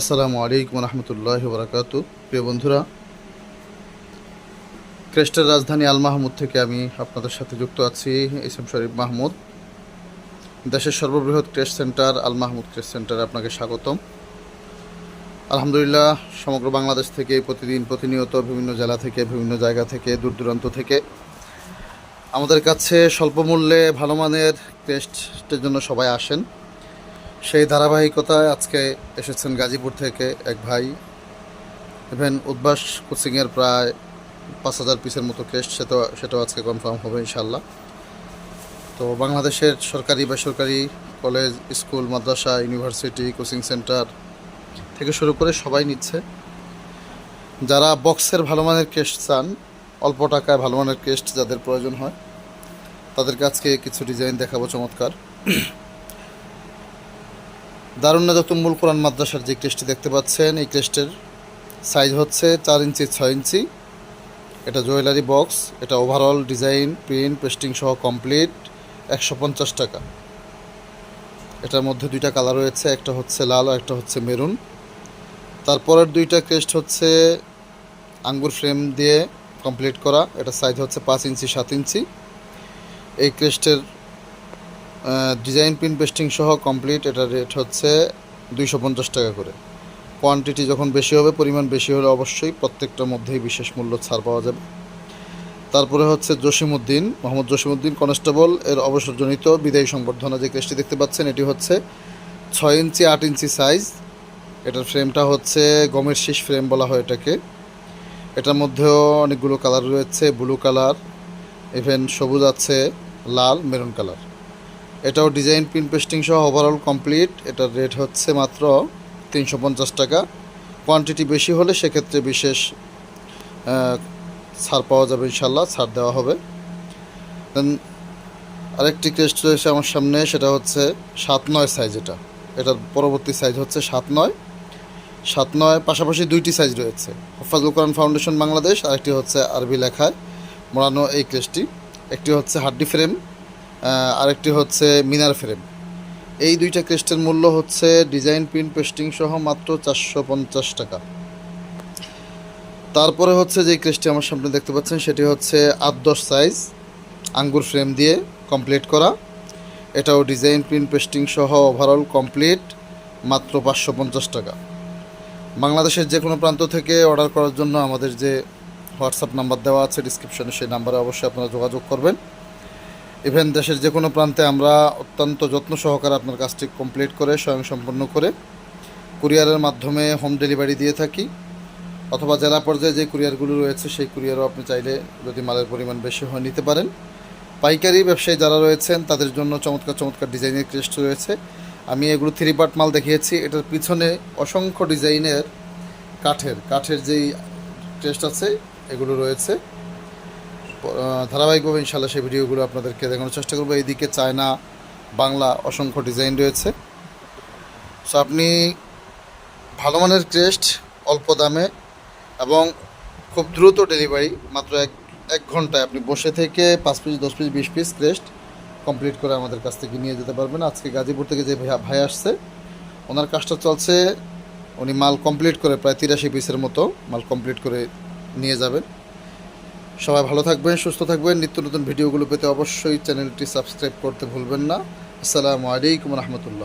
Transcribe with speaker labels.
Speaker 1: আসসালামু আলাইকুম রহমতুল্লাহ বরাকাতু। প্রিয় বন্ধুরা, ক্রেস্টের রাজধানী আল মাহমুদ থেকে আমি আপনাদের সাথে যুক্ত আছি, ইসলাম শরীফ মাহমুদ। দেশের সর্ববৃহৎ crest centre, Al Mahmud crest সেন্টারে আপনাকে স্বাগতম। আলহামদুলিল্লাহ, সমগ্র বাংলাদেশ থেকে প্রতিদিন প্রতিনিয়ত বিভিন্ন জেলা থেকে, বিভিন্ন জায়গা থেকে, দূর দূরান্ত থেকে আমাদের কাছে স্বল্প মূল্যে ভালো মানের ক্রেস্টের জন্য সবাই আসেন। সেই ধারাবাহিকতায় আজকে এসেছেন গাজীপুর থেকে এক ভাই। ইভেন উদ্বাস কোচিংয়ের প্রায় পাঁচ হাজার পিসের মতো ক্রেস্ট সেটাও সেটাও আজকে কনফার্ম হবে ইনশাল্লাহ তো বাংলাদেশের সরকারি, বেসরকারি কলেজ স্কুল মাদ্রাসা ইউনিভার্সিটি কোচিং সেন্টার থেকে শুরু করে সবাই নিচ্ছে। যারা বক্সের ভালো মানের ক্রেস্ট চান, অল্প টাকায় ভালো মানের ক্রেস্ট যাদের প্রয়োজন হয়, তাদেরকে আজকে কিছু ডিজাইন দেখাবো চমৎকার। দারুন্নাদ তুম্বুল কোরআন মাদ্রাসার যে ক্রেস্টটি দেখতে পাচ্ছেন, এই ক্রেস্টের সাইজ হচ্ছে চার ইঞ্চি, ছয় ইঞ্চি। এটা জুয়েলারি বক্স, এটা ওভারঅল ডিজাইন প্রিন্ট পেস্টিং সহ কমপ্লিট একশো পঞ্চাশ টাকা। এটার মধ্যে দুইটা কালার রয়েছে, একটা হচ্ছে লাল আর একটা হচ্ছে মেরুন। তারপরের দুইটা ক্রেস্ট হচ্ছে আঙ্গুর ফ্রেম দিয়ে কমপ্লিট করা। এটা সাইজ হচ্ছে পাঁচ ইঞ্চি, সাত ইঞ্চি। এই ক্রেস্টের ডিজাইন প্রিন্ট পেস্টিং সহ কমপ্লিট এটার রেট হচ্ছে দুইশো পঞ্চাশ টাকা করে। কোয়ান্টিটি যখন বেশি হবে, পরিমাণ বেশি হলে অবশ্যই প্রত্যেকটার মধ্যেই বিশেষ মূল্য ছাড় পাওয়া যাবে। তারপরে হচ্ছে জসিমউদ্দিন, মোহাম্মদ জসিমউদ্দিন কনস্টেবল এর অবসরজনিত বিদায়ী সংবর্ধনা যে কেসটি দেখতে পাচ্ছেন, এটি হচ্ছে ছয় ইঞ্চি, আট ইঞ্চি সাইজ এটার ফ্রেমটা হচ্ছে গমের শীষ ফ্রেম বলা হয় এটাকে। এটার মধ্যেও অনেকগুলো কালার রয়েছে ব্লু কালার ইভেন সবুজ আছে, লাল মেরুন কালার এটাও ডিজাইন প্রিন্ট পেস্টিং সহ ওভারঅল কমপ্লিট এটার রেট হচ্ছে মাত্র তিনশো পঞ্চাশ টাকা। কোয়ান্টিটি বেশি হলে সেক্ষেত্রে বিশেষ ছাড় পাওয়া যাবে ইনশাল্লাহ ছাড় দেওয়া হবে। দেন আরেকটি ক্রেস্ট রয়েছে আমার সামনে, সেটা হচ্ছে সাত নয় সাইজ এটা। এটার পরবর্তী সাইজ হচ্ছে সাত নয়। সাত নয়, পাশাপাশি দুইটি সাইজ রয়েছে। হফাজুল কোরআন ফাউন্ডেশন বাংলাদেশ, আরেকটি হচ্ছে আরবি লেখায়। মোড়ানো এই ক্রেস্টটি একটি হচ্ছে হাড্ডি ফ্রেম আরেকটি হচ্ছে মিনার ফ্রেম। এই দুইটা ক্রেস্টের মূল্য হচ্ছে ডিজাইন, প্রিন্ট, পেস্টিং সহ মাত্র চারশো পঞ্চাশ টাকা। তারপরে হচ্ছে যে ক্রেস্টটি আমার সামনে দেখতে পাচ্ছেন, সেটি হচ্ছে আট দশ সাইজ আঙ্গুর ফ্রেম দিয়ে কমপ্লিট করা। এটাও ডিজাইন, প্রিন্ট, পেস্টিং সহ ওভারঅল কমপ্লিট মাত্র পাঁচশো পঞ্চাশ টাকা। বাংলাদেশের যে কোনো প্রান্ত থেকে অর্ডার করার জন্য আমাদের যে হোয়াটসঅ্যাপ নাম্বার দেওয়া আছে, ডিসক্রিপশনে সেই নাম্বারে অবশ্যই আপনারা যোগাযোগ করবেন। ইভেন দেশের যে কোনো প্রান্তে আমরা অত্যন্ত যত্ন সহকারে আপনার কাজটি কমপ্লিট করে স্বয়ংসম্পন্ন করে কুরিয়ারের মাধ্যমে হোম ডেলিভারি দিয়ে থাকি। অথবা জেলা পর্যায়ে যে কুরিয়ারগুলো রয়েছে, সেই কুরিয়ারও আপনি চাইলে যদি মালের পরিমাণ বেশি হয় নিতে পারেন। পাইকারি ব্যবসায়ী যারা রয়েছেন, তাদের জন্য চমৎকার চমৎকার ডিজাইনের ক্রেস্ট রয়েছে। আমি এগুলো থ্রি পার্ট মাল দেখিয়েছি। এটার পিছনে অসংখ্য ডিজাইনের কাঠের কাঠের যেই ক্রেস্ট আছে, এগুলো রয়েছে। ধারাবাহিকভাবে ইনশাল্লাহ সেই ভিডিওগুলো আপনাদেরকে দেখানোর চেষ্টা করব। এইদিকে চায়না, বাংলা অসংখ্য ডিজাইন রয়েছে। সো আপনি ভালো মানের ক্রেস্ট অল্প দামে এবং খুব দ্রুত ডেলিভারি, মাত্র এক এক ঘন্টায়। আপনি বসে থেকে পাঁচ পিস, দশ পিস, বিশ পিস ক্রেস্ট কমপ্লিট করে আমাদের কাছ থেকে নিয়ে যেতে পারবেন। আজকে গাজীপুর থেকে যে ভাই- আসছে, ওনার কাজটা চলছে, উনি মাল কমপ্লিট করে প্রায় তিরাশি পিসের মতো মাল কমপ্লিট করে নিয়ে যাবেন। সবাই ভালো থাকবেন, সুস্থ থাকবেন। নিত্য নতুন ভিডিওগুলো পেতে অবশ্যই চ্যানেলটি সাবস্ক্রাইব করতে ভুলবেন না। আসসালামু আলাইকুম রহমতুল্লাহ।